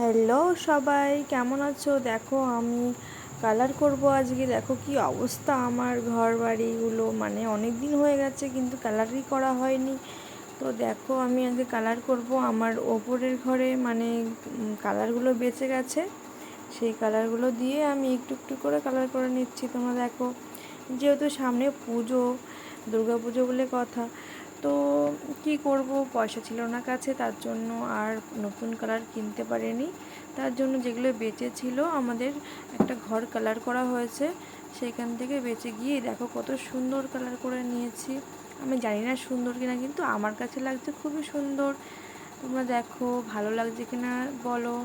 Hello সবাই, কেমন আছো? দেখো আমি কালার করব আজকে। দেখো কি অবস্থা আমার ঘর বাড়িগুলো মানে অনেক দিন হয়ে গেছে কিন্তু কালারই করা হয়নি। তো দেখো আমি আজকে কালার করব। আমার ওপরের ঘরে মানে কালারগুলো বেঁচে গেছে। সেই কালারগুলো দিয়ে আমি একটু একটু করে কালার করে নিচ্ছি। তোমরা দেখো, যেহেতু সামনে পুজো দুর্গা পুজো বলে কথা তো কি করব? পয়সা ছিল না কাছে, তার জন্য আর নতুন কালার কিনতে পারিনি। তার জন্য যেগুলো বেঁচে ছিল, আমাদের একটা ঘর কালার করা হয়েছে। সেখান থেকে বেঁচে গিয়ে দেখো কত সুন্দর কালার করে নিয়েছি। আমি জানি না সুন্দর কিনা, কিন্তু আমার কাছে লাগছে খুবই সুন্দর। তোমরা দেখো, ভালো লাগছে কিনা বলো।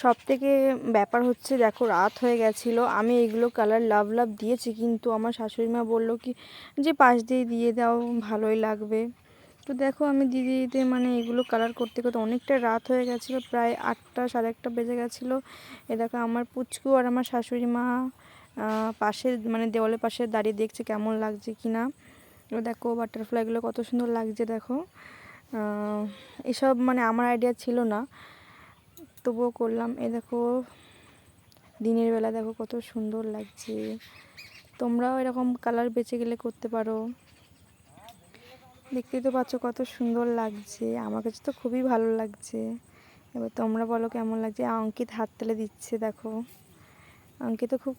সব থেকে ব্যাপার হচ্ছে, দেখো, রাত হয়ে গেছিল। আমি এগুলো কালার লাভ লাভ দিয়েছি, কিন্তু আমার শাশুড়ি মা বলল কি, যে পাশ দিয়ে দিয়ে দাও, ভালোই লাগবে। তো দেখো, আমি দিদি দিতে মানে এগুলো কালার করতে করতে অনেকটা রাত হয়ে গেছিল, প্রায় আটটা, সাড়ে আটটা বেজে গেছিল। এ দেখো, আমার পুচকু আর আমার শাশুড়ি মা পাশে মানে দেওয়ালের পাশে দাঁড়িয়ে দেখছে কেমন লাগছে কি না দেখো বাটারফ্লাইগুলো কত সুন্দর লাগছে, দেখো। এসব মানে আমার আইডিয়া ছিল না। তবুও করলাম। এ দেখো, দিনের বেলা দেখো কত সুন্দর লাগছে। তোমরাও এরকম কালার বেঁচে গেলে করতে পারো। দেখতেই তো পাচ্ছ কত সুন্দর লাগছে। আমার কাছে তো খুবই ভালো লাগছে। এবার তোমরা বলো কেমন লাগছে। অঙ্কিত হাত তুলে দিচ্ছে, দেখো। অঙ্কিত খুব